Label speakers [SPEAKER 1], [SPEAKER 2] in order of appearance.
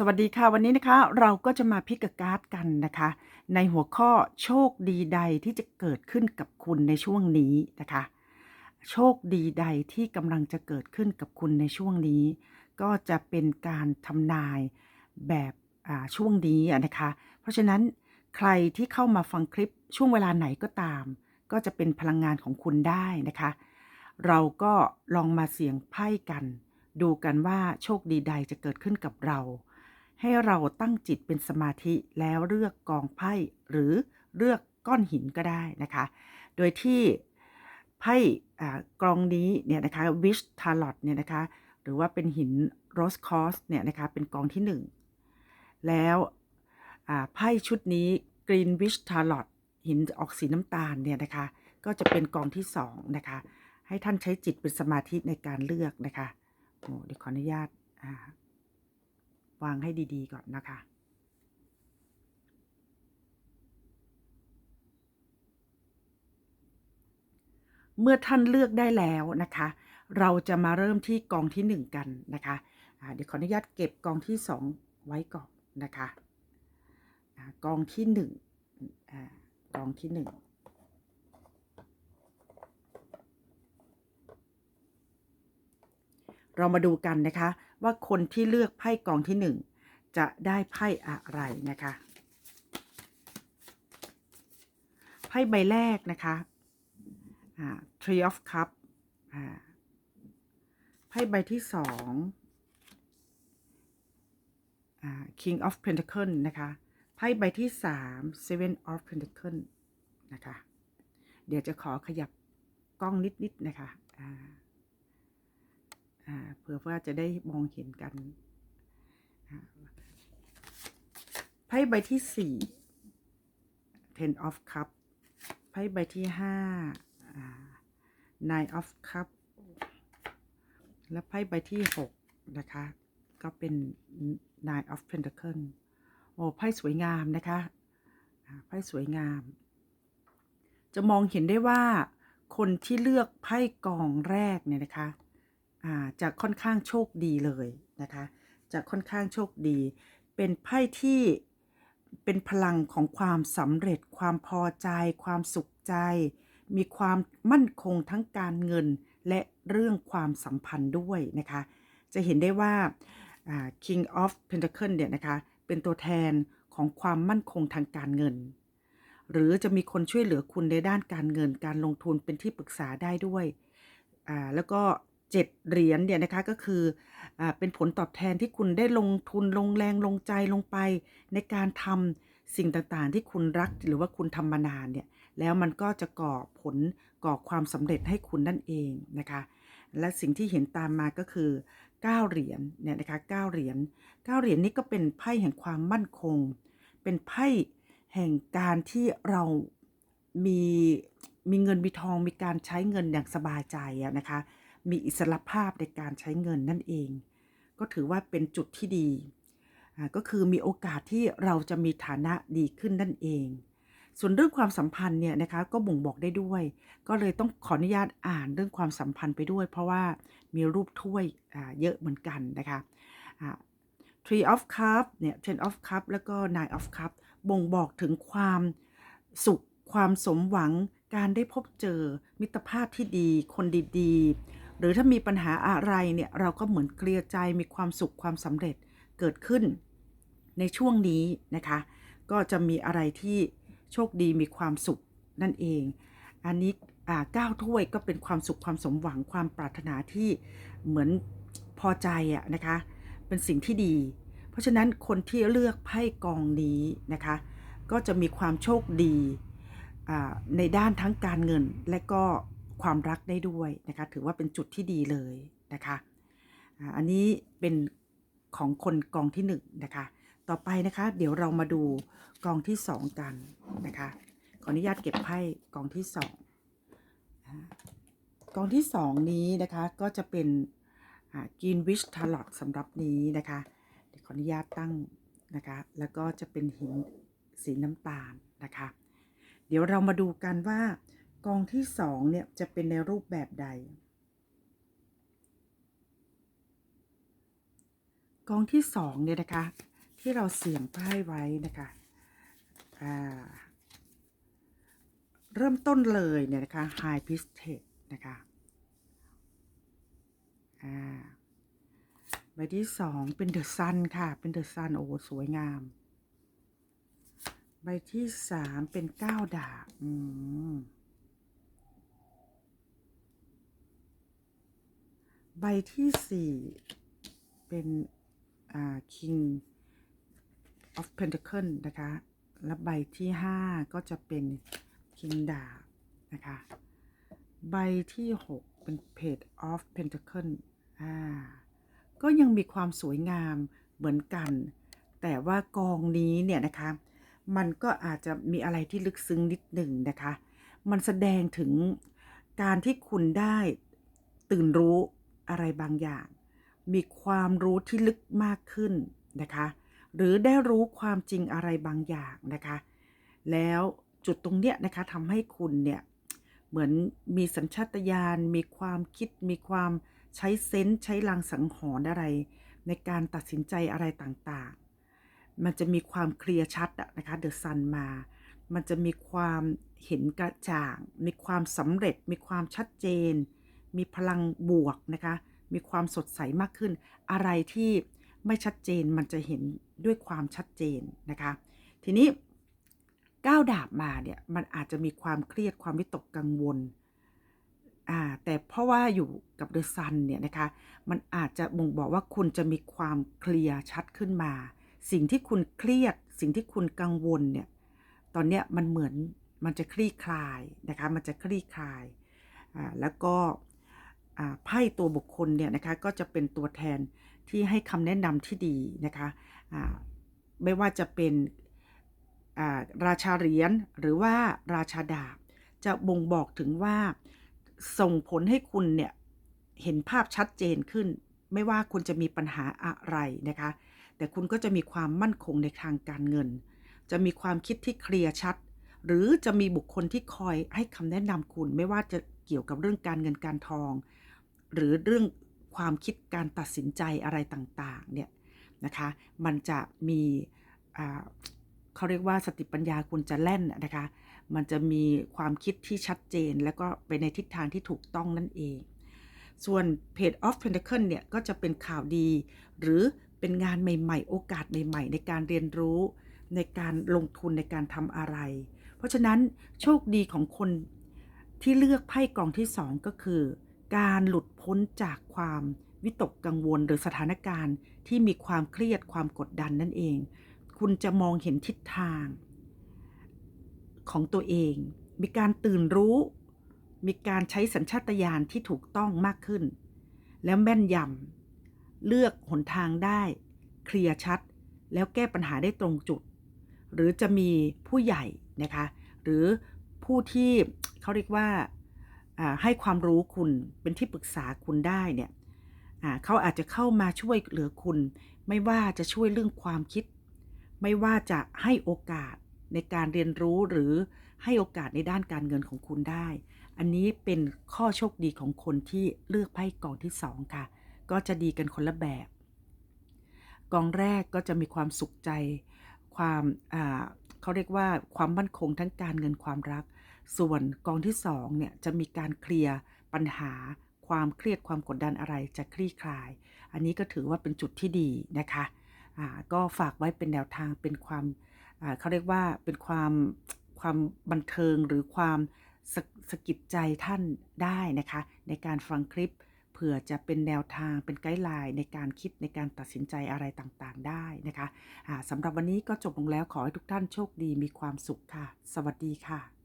[SPEAKER 1] สวัสดีค่ะวันนี้นะคะเราก็จะมาพิกการ์ดกันนะคะ ในหัวข้อโชคดีใดที่จะเกิดขึ้นกับคุณในช่วงนี้นะคะ โชคดีใดที่กำลังจะเกิดขึ้นกับคุณในช่วงนี้ ก็จะเป็นการทำนายแบบช่วงนี้นะคะ เพราะฉะนั้นใครที่เข้ามาฟังคลิปช่วงเวลาไหนก็ตาม ก็จะเป็นพลังงานของคุณได้นะคะ เราก็ลองมาเสี่ยงไพ่กัน ดูกันว่าโชคดีใดจะเกิดขึ้นกับเรา ให้เราตั้งจิตเป็นสมาธิแล้วเลือกกองไพ่หรือเลือกก้อนหินก็ได้นะคะ โดยที่ไพ่กองนี้เนี่ยนะคะ Wish Tarot เนี่ยนะคะ หรือว่าเป็นหิน Rose Quartz เนี่ยนะคะ เป็นกองที่ 1 แล้วไพ่ชุดนี้ Green Wish Tarot หินออกสีน้ำตาลเนี่ยนะคะ ก็จะเป็นกองที่ 2 นะคะ ให้ท่านใช้จิตเป็นสมาธิในการเลือกนะคะโอ้เดี๋ยวขออนุญาตอ่า วางให้ดีๆก่อนนะคะ เมื่อท่านเลือกได้แล้วนะคะ เราจะมาเริ่มที่กองที่ 1 กันนะคะอ่าเดี๋ยวขออนุญาตเก็บกองที่ 2 ไว้ก่อนนะคะอ่ากองที่1อ่ากองที่ 1 เรามาดูกันนะคะ ว่าคนที่เลือกไพ่กองที่1จะได้ไพ่อะไรนะคะ ไพ่ใบแรกนะคะอ่า Three of Cup ไพ่ใบที่สอง King of Pentacle นะคะ ไพ่ใบที่สาม Seven of Pentacle นะคะ เดี๋ยวจะขอขยับกล้องนิด ๆ นะคะ อ่า เผื่อว่าจะได้มองเห็นกันไพ่ใบที่สี่ ten of cup ไพ่ใบที่ห้า nine of cup และไพ่ใบที่หกนะคะ ก็เป็น nine of pentacle โอ้ไพ่สวยงามนะคะไพ่สวยงาม จะมองเห็นได้ว่าคนที่เลือกไพ่กองแรกเนี่ยนะคะ จะค่อนข้างโชคดีเลยนะคะจะค่อนข้างโชคดี เป็นไพ่ที่เป็นพลังของความสำเร็จ ความพอใจ ความสุขใจ มีความมั่นคงทั้งการเงินและเรื่องความสัมพันธ์ด้วยนะคะ จะเห็นได้ว่า King of Pentacle เนี่ยนะคะ เป็นตัวแทนของความมั่นคงทางการเงิน หรือจะมีคนช่วยเหลือคุณในด้านการเงิน การลงทุนเป็นที่ปรึกษาได้ด้วย แล้วก็ เจ็ดเหรียญเนี่ยนะคะก็คืออเป็นผลตอบแทนที่คุณได้ลงทุนลงแรงลงใจลงไป ในการทำสิ่งต่างๆ ที่คุณรักหรือว่าคุณทำมานานเนี่ยแล้วมันก็จะก่อผลก่อความสำเร็จให้คุณนั่นเองนะคะและสิ่งที่เห็นตามมาก็คือ 9 เหรียญเนี่ยนะคะ9เหรียญ9เหรียญนี้ก็เป็นไพ่แห่งความมั่นคง เป็นไพ่แห่งการที่เรามีมีเงินมีทองมีการใช้เงินอย่างสบายใจนะคะ มีอิสรภาพในการใช้เงินนั่นเอง ก็ถือว่าเป็นจุดที่ดี ก็คือมีโอกาสที่เราจะมีฐานะดีขึ้นนั่นเอง ส่วนเรื่องความสัมพันธ์เนี่ยนะคะก็บ่งบอกได้ด้วย ก็เลยต้องขออนุญาตอ่านเรื่องความสัมพันธ์ไปด้วย เพราะว่ามีรูปถ้วยเยอะเหมือนกันนะคะอ่า Three of Cup เนี่ย Ten of Cup แล้วก็ Nine of Cup บ่งบอกถึงความสุข ความสมหวัง การได้พบเจอ มิตรภาพที่ดี คนดี ๆ หรือถ้ามีปัญหาอะไรเนี่ยเราก็เหมือนเคลียร์ใจมีความสุขความสำเร็จเกิดขึ้น ในช่วงนี้นะคะ ก็จะมีอะไรที่โชคดีมีความสุขนั่นเอง อันนี้อ่าก้าวถ้วยก็เป็นความสุขความสมหวังความปรารถนาที่เหมือนพอใจอะนะคะ เป็นสิ่งที่ดี เพราะฉะนั้นคนที่เลือกไพ่กองนี้นะคะ ก็จะมีความโชคดีอ่าในด้านทั้งการเงินและก็ ความรักได้ด้วยนะคะ ถือว่าเป็นจุดที่ดีเลยนะคะ อันนี้เป็นของคนกองที่หนึ่งนะคะ ต่อไปนะคะ เดี๋ยวเรามาดูกองที่สองกันนะคะ ขออนุญาตเก็บไพ่กองที่สองกองที่สองนี้นะคะก็จะเป็นกินวิชทาร์ลอตสำหรับนี้นะคะเดี๋ยวขออนุญาตตั้งนะคะ แล้วก็จะเป็นหินสีน้ำตาลนะคะ เดี๋ยวเรามาดูกันว่า กองที่สองเนี่ยจะเป็นในรูปแบบใด กองที่สองเนี่ยนะคะ ที่เราเสี่ยงไพ่ไว้นะคะเริ่มต้นเลยเนี่ยนะคะ High p i s t e นะคะใบที่สองเป็น The Sun ค่ะ เป็น The Sun โอ้สวยงาม ใบที่สามเป็นเก้าดาบอืม ใบที่สี่เป็นอ่า King of Pentacle นะคะ และใบที่ห้าก็จะเป็น King ดาบนะคะ ใบที่หกเป็น Page of Pentacle อ่า ก็ยังมีความสวยงามเหมือนกัน แต่ว่ากองนี้เนี่ยนะคะ มันก็อาจจะมีอะไรที่ลึกซึ้งนิดหนึ่งนะคะ มันแสดงถึงการที่คุณได้ตื่นรู้ อะไรบางอย่าง มีความรู้ที่ลึกมากขึ้นนะคะ หรือได้รู้ความจริงอะไรบางอย่างนะคะ แล้วจุดตรงเนี้ยนะคะทำให้คุณเนี่ยเหมือนมีสัญชาตญาณมีความคิด มีความใช้เซนส์ใช้ลังสังหรณ์อะไร ในการตัดสินใจอะไรต่างๆ มันจะมีความเคลียร์ชัดนะคะเดอะซันมา มันจะมีความเห็นกระจ่าง มีความสำเร็จ มีความชัดเจน มีพลังบวกนะคะ มีความสดใสมากขึ้น อะไรที่ไม่ชัดเจนมันจะเห็นด้วยความชัดเจนนะคะ ทีนี้ก้าวดาบมาเนี่ยมันอาจจะมีความเครียดความวิตกกังวลอ่าแต่เพราะว่าอยู่กับเดอะซันเนี่ยนะคะ มันอาจจะบ่งบอกว่าคุณจะมีความเคลียร์ชัดขึ้นมา สิ่งที่คุณเครียด สิ่งที่คุณกังวลเนี่ย ตอนเนี้ยมันเหมือนมันจะคลี่คลายนะคะ มันจะคลี่คลายอ่าแล้วก็ ไพ่ตัวบุคคลเนี่ยนะคะก็จะเป็นตัวแทนที่ให้คำแนะนำที่ดีนะคะไม่ว่าจะเป็นราชาเหรียญหรือว่าราชาดาบ จะบ่งบอกถึงว่าส่งผลให้คุณเนี่ยเห็นภาพชัดเจนขึ้น ไม่ว่าคุณจะมีปัญหาอะไรนะคะ แต่คุณก็จะมีความมั่นคงในทางการเงิน จะมีความคิดที่เคลียร์ชัด หรือจะมีบุคคลที่คอยให้คำแนะนำคุณ ไม่ว่าจะเกี่ยวกับเรื่องการเงินการทอง หรือเรื่องความคิดการตัดสินใจอะไรต่างๆเนี่ยนะคะมันจะมีเขาเรียกว่าสติปัญญาคุณจะแล่นนะคะมันจะมีความคิดที่ชัดเจน แล้วก็ไปในทิศทางที่ถูกต้องนั่นเอง ส่วน Page of Pentacle เนี่ยก็จะเป็นข่าวดี หรือเป็นงานใหม่ๆ โอกาสใหม่ ๆ ในการเรียนรู้ในการลงทุนในการทำอะไร เพราะฉะนั้นโชคดีของคนที่เลือกไพ่กองที่2ก็คือ การหลุดพ้นจากความวิตกกังวลหรือสถานการณ์ที่มีความเครียดความกดดันนั่นเอง คุณจะมองเห็นทิศทาง ของตัวเอง มีการตื่นรู้ มีการใช้สัญชาตญาณที่ถูกต้องมากขึ้น แล้วแม่นยำเลือกหนทางได้ เคลียร์ชัด แล้วแก้ปัญหาได้ตรงจุด หรือจะมีผู้ใหญ่นะคะ หรือผู้ที่เขาเรียกว่า ให้ความรู้คุณเป็นที่ปรึกษาคุณได้เนี่ยเขาอาจจะเข้ามาช่วยเหลือคุณ ไม่ว่าจะช่วยเรื่องความคิด ไม่ว่าจะให้โอกาสในการเรียนรู้หรือให้โอกาสในด้านการเงินของคุณได้ อันนี้เป็นข้อโชคดีของคนที่เลือกไพ่กองที่สองค่ะ ก็จะดีกันคนละแบบ กองแรกก็จะมีความสุขใจ ความเขาเรียกว่าความมั่นคงทั้งการเงินความรัก ส่วนกองที่สองเนี่ยจะมีการเคลียร์ปัญหาความเครียดความกดดันอะไรจะคลี่คลาย อันนี้ก็ถือว่าเป็นจุดที่ดีนะคะก็ฝากไว้เป็นแนวทางเป็นความเขาเรียกว่าเป็นความความบันเทิงหรือความสสกิดใจท่านได้นะคะ ในการฟังคลิปเผื่อจะเป็นแนวทางเป็นไกด์ไลน์ในการคิดในการตัดสินใจอะไรต่างๆได้นะคะอ่าสำหรับวันนี้ก็จบลงแล้วขอให้ทุกท่านโชคดีมีความสุขค่ะ สวัสดีค่ะ